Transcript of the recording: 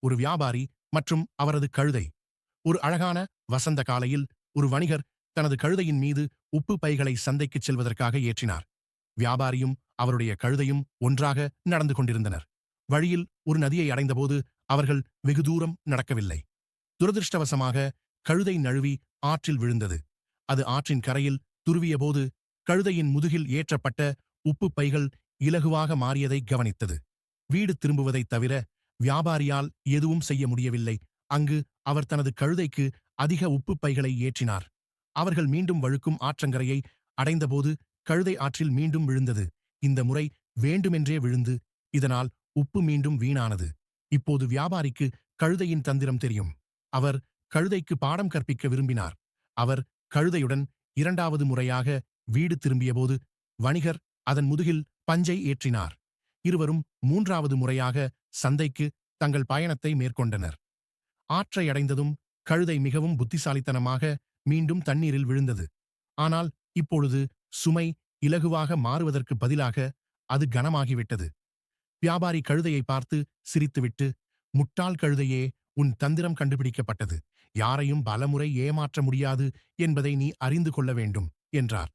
ஒரு வியாபாரி மற்றும் அவரது கழுதை. ஒரு அழகான வசந்த காலையில் ஒரு வணிகர் தனது கழுதையின் மீது உப்பு பைகளை சந்தைக்குச் செல்வதற்காக ஏற்றினார். வியாபாரியும் அவருடைய கழுதையும் ஒன்றாக நடந்து கொண்டிருந்தனர். வழியில் ஒரு நதியை அடைந்தபோது அவர்கள் வெகு தூரம் நடக்கவில்லை. துரதிருஷ்டவசமாக கழுதை நழுவி ஆற்றில் விழுந்தது. அது ஆற்றின் கரையில் துருவியபோது கழுதையின் முதுகில் ஏற்றப்பட்ட உப்பு பைகள் இலகுவாக மாறியதை கவனித்தது. வீடு திரும்புவதைத் தவிர வியாபாரியால் எதுவும் செய்ய முடியவில்லை. அங்கு அவர் தனது கழுதைக்கு அதிக உப்பு பைகளை ஏற்றினார். அவர்கள் மீண்டும் வழுக்கும் ஆற்றங்கரையை அடைந்தபோது கழுதை ஆற்றில் மீண்டும் விழுந்தது. இந்த முறை வேண்டுமென்றே விழுந்து இதனால் உப்பு மீண்டும் வீணானது. இப்போது வியாபாரிக்கு கழுதையின் தந்திரம் தெரியும். அவர் கழுதைக்கு பாடம் கற்பிக்க விரும்பினார். அவர் கழுதையுடன் இரண்டாவது முறையாக வீடு திரும்பியபோது வணிகர் அதன் முதுகில் பஞ்சை ஏற்றினார். இருவரும் மூன்றாவது முறையாக சந்தைக்கு தங்கள் பயணத்தை மேற்கொண்டனர். ஆற்றை அடைந்ததும் கழுதை மிகவும் புத்திசாலித்தனமாக மீண்டும் தண்ணீரில் விழுந்தது. ஆனால் இப்பொழுது சுமை இலகுவாக மாறுவதற்கு பதிலாக அது கனமாகிவிட்டது. வியாபாரி கழுதையை பார்த்து சிரித்துவிட்டு முட்டாள் கழுதையே உன் தந்திரம் கண்டுபிடிக்கப்பட்டது. யாரையும் பலமுறை ஏமாற்ற முடியாது என்பதை நீ அறிந்து கொள்ள வேண்டும் என்றார்.